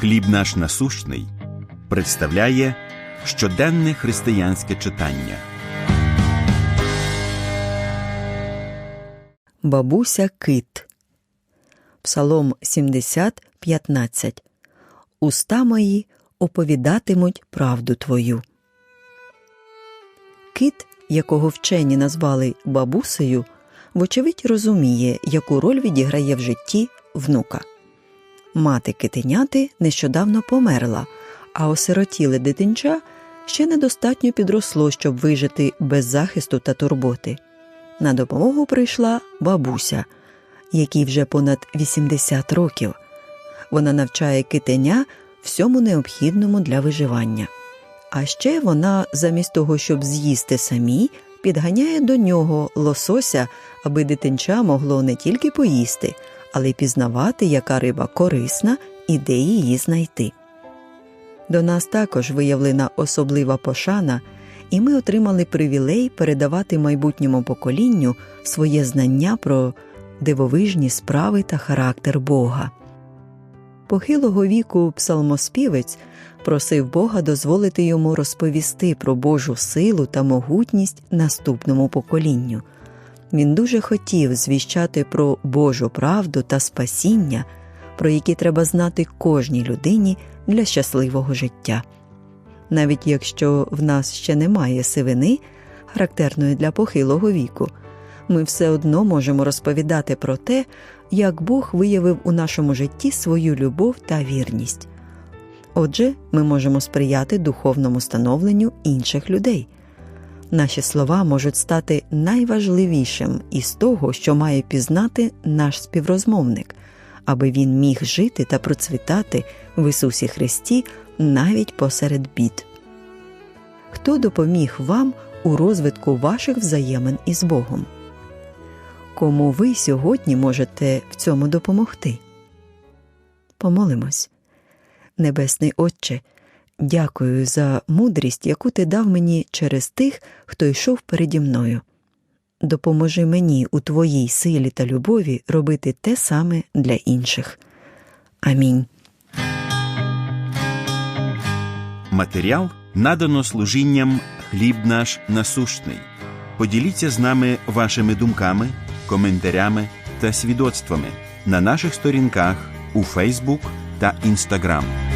Хліб наш насущний представляє щоденне християнське читання. Бабуся Кит. Псалом 70, 15. Уста мої оповідатимуть правду твою. Кит, якого вчені назвали бабусею, вочевидь розуміє, яку роль відіграє в житті внука. Мати китеняти нещодавно померла, а осиротіле дитинча ще недостатньо підросло, щоб вижити без захисту та турботи. На допомогу прийшла бабуся, якій вже понад 80 років. Вона навчає китеня всьому необхідному для виживання. А ще вона, замість того, щоб з'їсти самі, підганяє до нього лосося, аби дитинча могло не тільки поїсти, але й пізнавати, яка риба корисна і де її знайти. До нас також виявлена особлива пошана, і ми отримали привілей передавати майбутньому поколінню своє знання про дивовижні справи та характер Бога. Похилого віку псалмоспівець просив Бога дозволити йому розповісти про Божу силу та могутність наступному поколінню. Він дуже хотів звіщати про Божу правду та спасіння, про які треба знати кожній людині для щасливого життя. Навіть якщо в нас ще немає сивини, характерної для похилого віку, ми все одно можемо розповідати про те, як Бог виявив у нашому житті свою любов та вірність. Отже, ми можемо сприяти духовному становленню інших людей. Наші слова можуть стати найважливішим із того, що має пізнати наш співрозмовник, аби він міг жити та процвітати в Ісусі Христі навіть посеред бід. Хто допоміг вам у розвитку ваших взаємин із Богом? Кому ви сьогодні можете в цьому допомогти? Помолимось. Небесний Отче, дякую за мудрість, яку ти дав мені через тих, хто йшов переді мною. Допоможи мені у Твоїй силі та любові робити те саме для інших. Амінь. Матеріал надано служінням Хліб наш насущний. Поділіться з нами вашими думками, коментарями та свідоцтвами на наших сторінках у Фейсбук та Інстаграм.